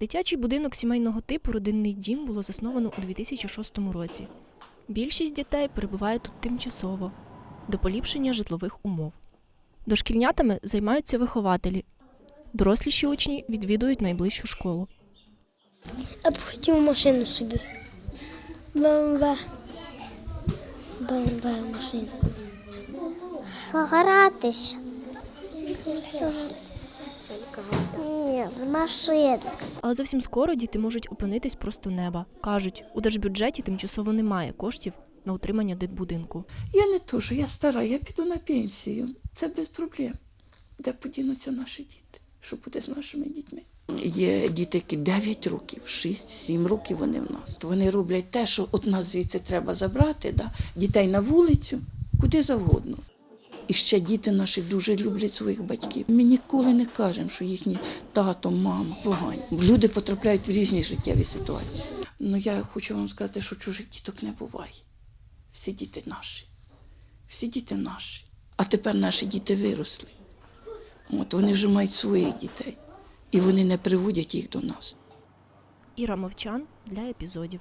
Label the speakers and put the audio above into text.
Speaker 1: Дитячий будинок сімейного типу Родинний дім було засновано у 2006 році. Більшість дітей перебуває тут тимчасово до поліпшення житлових умов. Дошкільнятами займаються вихователі. Доросліші учні відвідують найближчу школу.
Speaker 2: Я б хотів машину собі. БМВ. БМВ машину. Що Ні, машина.
Speaker 1: Але зовсім скоро діти можуть опинитись просто неба. Кажуть, у держбюджеті тимчасово немає коштів на утримання дитбудинку.
Speaker 3: Я не то, що я стара, я піду на пенсію. Це без проблем. Де подінуться наші діти? Що буде з нашими дітьми? Є діти, які 9 років, 6-7 років вони в нас. Вони роблять те, що от нас звідси треба забрати, да? дітей на вулицю, куди завгодно. І ще діти наші дуже люблять своїх батьків. Ми ніколи не кажемо, що їхні тато, мама погані. Люди потрапляють в різні життєві ситуації. Ну я хочу вам сказати, що чужих діток не буває. Всі діти наші. Всі діти наші. А тепер наші діти виросли. От вони вже мають своїх дітей. І вони не приводять їх до нас.
Speaker 1: Іра Мовчан для епізодів.